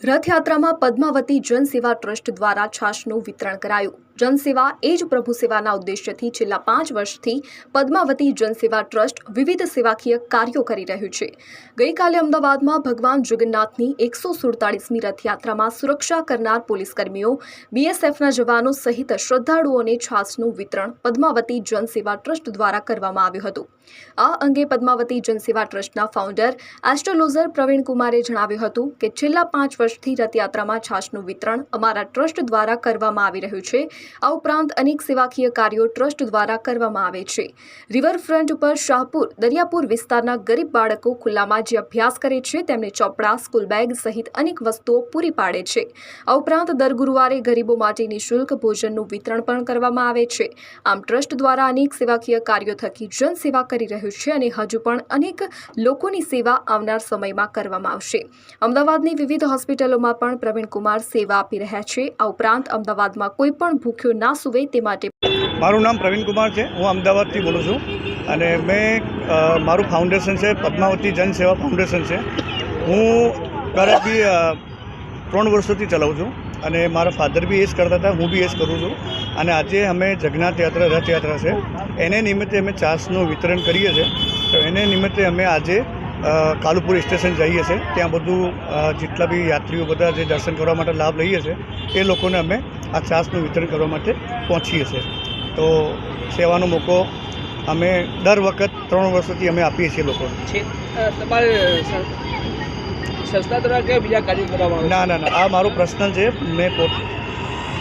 રથયાત્રામાં Padmavati જનસેવા trust દ્વારા છાશનું વિતરણ કરાયું. જનસેવા એ જ પ્રભુ સેવાના ઉદ્દેશ્યથી છેલ્લા પાંચ વર્ષથી પદ્માવતી જનસેવા ટ્રસ્ટ વિવિધ સેવાકીય કાર્યો કરી રહ્યું છે. ગઈકાલે અમદાવાદમાં ભગવાન જગન્નાથની એકસો સુડતાળીસમી રથયાત્રામાં સુરક્ષા કરનાર પોલીસકર્મીઓ, બીએસએફના જવાનો સહિત શ્રદ્ધાળુઓને છાશનું વિતરણ પદ્માવતી જનસેવા ટ્રસ્ટ દ્વારા કરવામાં આવ્યું હતું. આ અંગે પદ્માવતી જનસેવા ટ્રસ્ટના ફાઉન્ડર એસ્ટ્રોલોઝર પ્રવીણ કુમારે જણાવ્યું હતું કે છેલ્લા પાંચ વર્ષથી રથયાત્રામાં છાશનું વિતરણ અમારા ટ્રસ્ટ દ્વારા કરવામાં આવી રહ્યું છે. આ ઉપરાંત અનેક સેવાકીય કાર્યો ટ્રસ્ટ દ્વારા કરવામાં આવે છે. રિવરફ્રન્ટ ઉપર શાહપુર, દરિયાપુર વિસ્તારના ગરીબ બાળકો ખુલ્લામાં જે અભ્યાસ કરે છે તેમને ચોપડા, સ્કૂલ બેગ સહિત અનેક વસ્તુઓ પૂરી પાડે છે. આ ઉપરાંત દર ગુરુવારે ગરીબો માટે નિઃશુલ્ક ભોજનનું વિતરણ પણ કરવામાં આવે છે. આમ ટ્રસ્ટ દ્વારા અનેક સેવાકીય કાર્યો થકી જનસેવા કરી રહ્યું છે અને હજુ પણ અનેક લોકોની સેવા આવનાર સમયમાં કરવામાં આવશે. અમદાવાદની વિવિધ હોસ્પિટલોમાં પણ પ્રવીણ કુમાર સેવા આપી રહ્યા છે. આ ઉપરાંત અમદાવાદમાં કોઈ પણ ભૂખ્યો ના સુવે તે માટે મારું નામ પ્રવીણ કુમાર છે. હું અમદાવાદથી બોલું છું. અને મેં મારું ફાઉન્ડેશન છે, પદ્માવતી જન સેવા ફાઉન્ડેશન છે. હું ઘરેથી ત્રણ વર્ષોથી ચલાવું છું. અને મારા ફાધર બી એ જ કરતા હતા, હું બી એ જ કરું છું. અને આજે અમે જગન્નાથ યાત્રા, રથયાત્રા છે. એને નિમિત્તે અમે ચાસનું વિતરણ કરીએ છીએ. તો એને નિમિત્તે અમે આજે કાલુપુર સ્ટેશન જઈએ છીએ. ત્યાં બધું જેટલા બી યાત્રીઓ બધા જે દર્શન કરવા માટે લાભ લઈએ છીએ એ લોકોને અમે આ છાસનું વિતરણ કરવા માટે પહોંચીએ છીએ. તો સેવાનો મોકો અમે દર વખત ત્રણ વર્ષોથી અમે આપીએ છીએ લોકોને તમારે સંસ્થા દ્વારા કે બીજા કાર્ય કરવામાં ના ના ના. આ મારું પર્સનલ છે. મેં પોત